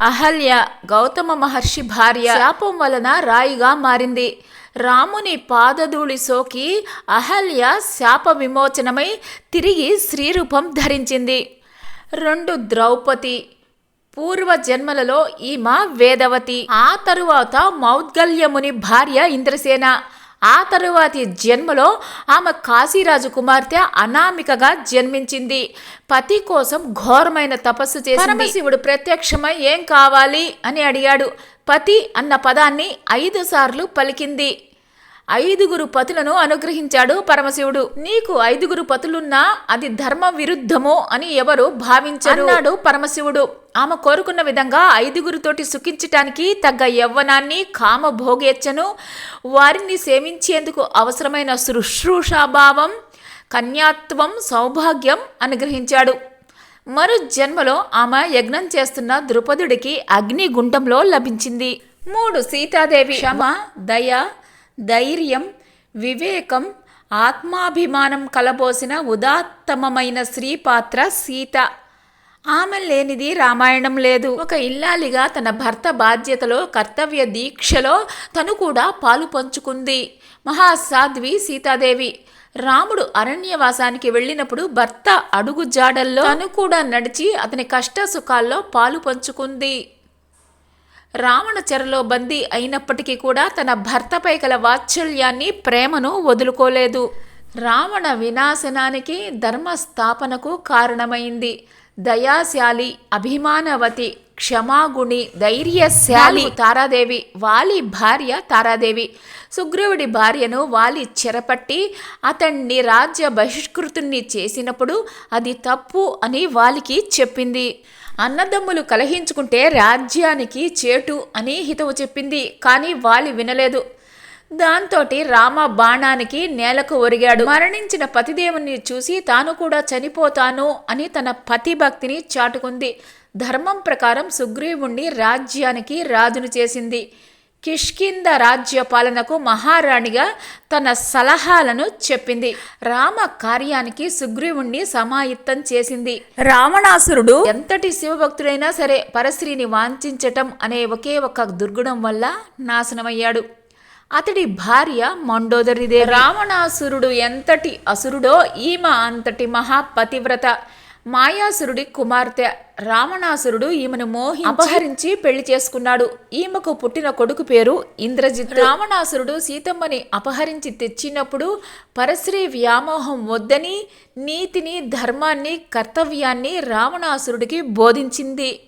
అహల్య గౌతమ మహర్షి భార్య శాపం వలన రాయిగా మారింది. రాముని పాదధూళి సోకి అహల్య శాప విమోచనమై తిరిగి శ్రీరూపం ధరించింది. రెండు ద్రౌపది పూర్వ జన్మలలో ఈమె వేదవతి. ఆ తరువాత మౌద్గల్యముని భార్య ఇంద్రసేన. ఆ తరువాతి జన్మలో ఆమె కాశీరాజు కుమార్తె అనామికగా జన్మించింది. పతి కోసం ఘోరమైన తపస్సు చేసి పరమశివుడు ప్రత్యక్షమై ఏం కావాలి అని అడిగాడు. పతి అన్న పదాన్ని ఐదు సార్లు పలికింది. ఐదుగురు పతులను అనుగ్రహించాడు పరమశివుడు. నీకు ఐదుగురు పతులున్నా అది ధర్మ విరుద్ధము అని ఎవరు భావించరు. అన్నాడు పరమశివుడు. ఆమె కోరుకున్న విధంగా ఐదుగురితోటి సుఖించటానికి తగ్గ యవ్వనాన్ని కామ భోగేచ్ఛను వారిని సేవించేందుకు అవసరమైన శుశ్రూషాభావం కన్యాత్వం సౌభాగ్యం అనుగ్రహించాడు. మరు జన్మలో ఆమె యజ్ఞం చేస్తున్న ద్రుపదుడికి అగ్నిగుండంలో లభించింది. మూడు సీతాదేవి. క్షమ దయ ధైర్యం వివేకం ఆత్మాభిమానం కలబోసిన ఉదాత్తమమైన పాత్ర సీత. ఆమె లేనిది రామాయణం లేదు. ఒక ఇల్లాలిగా తన భర్త బాధ్యతలో కర్తవ్య దీక్షలో తను కూడా పాలు పంచుకుంది. మహాసాధ్వి సీతాదేవి. రాముడు అరణ్యవాసానికి వెళ్ళినప్పుడు భర్త అడుగు జాడల్లో తను కూడా నడిచి అతని కష్ట సుఖాల్లో పాలు పంచుకుంది. రావణ చెరలో బందీ అయినప్పటికీ కూడా తన భర్తపై గల వాత్సల్యాన్ని ప్రేమను వదులుకోలేదు. రావణ వినాశనానికి ధర్మ స్థాపనకు కారణమైంది. దయాశాలి అభిమానవతి క్షమాగుణి ధైర్యశాలి తారాదేవి వాలి భార్య తారాదేవి. సుగ్రీవుడి భార్యను వాలి చెరపట్టి అతన్ని రాజ్య బహిష్కృతుణ్ణి చేసినప్పుడు అది తప్పు అని వాలికి చెప్పింది. అన్నదమ్ములు కలహించుకుంటే రాజ్యానికి చేటు అని హితవు చెప్పింది కానీ వాలి వినలేదు. దాంతోటి రామ బాణానికి నేలకు ఒరిగాడు. మరణించిన పతిదేవుని చూసి తాను కూడా చనిపోతాను అని తన పతి భక్తిని చాటుకుంది. ధర్మం ప్రకారం సుగ్రీవుణ్ణి రాజ్యానికి రాజును చేసింది. కిష్కింద రాజ్య పాలనకు మహారాణిగా తన సలహాలను చెప్పింది. రామ కార్యానికి సుగ్రీవుణ్ణి సమాయుత్తం చేసింది. రావణాసురుడు ఎంతటి శివభక్తుడైనా సరే పరశ్రీని వాంఛించటం అనే ఒకే ఒక దుర్గుణం వల్ల నాశనమయ్యాడు. అతడి భార్య మండోదరిదే రావణాసురుడు ఎంతటి అసురుడో ఈమె అంతటి మహాపతివ్రత మాయాసురుడి కుమార్తె రావణాసురుడు ఈమెను మోహి అపహరించి పెళ్ళి చేసుకున్నాడు. ఈమెకు పుట్టిన కొడుకు పేరు ఇంద్రజిత్. రావణాసురుడు సీతమ్మని అపహరించి తెచ్చినప్పుడు పరశ్రీ వ్యామోహం వద్దని నీతిని ధర్మాన్ని కర్తవ్యాన్ని రావణాసురుడికి బోధించింది.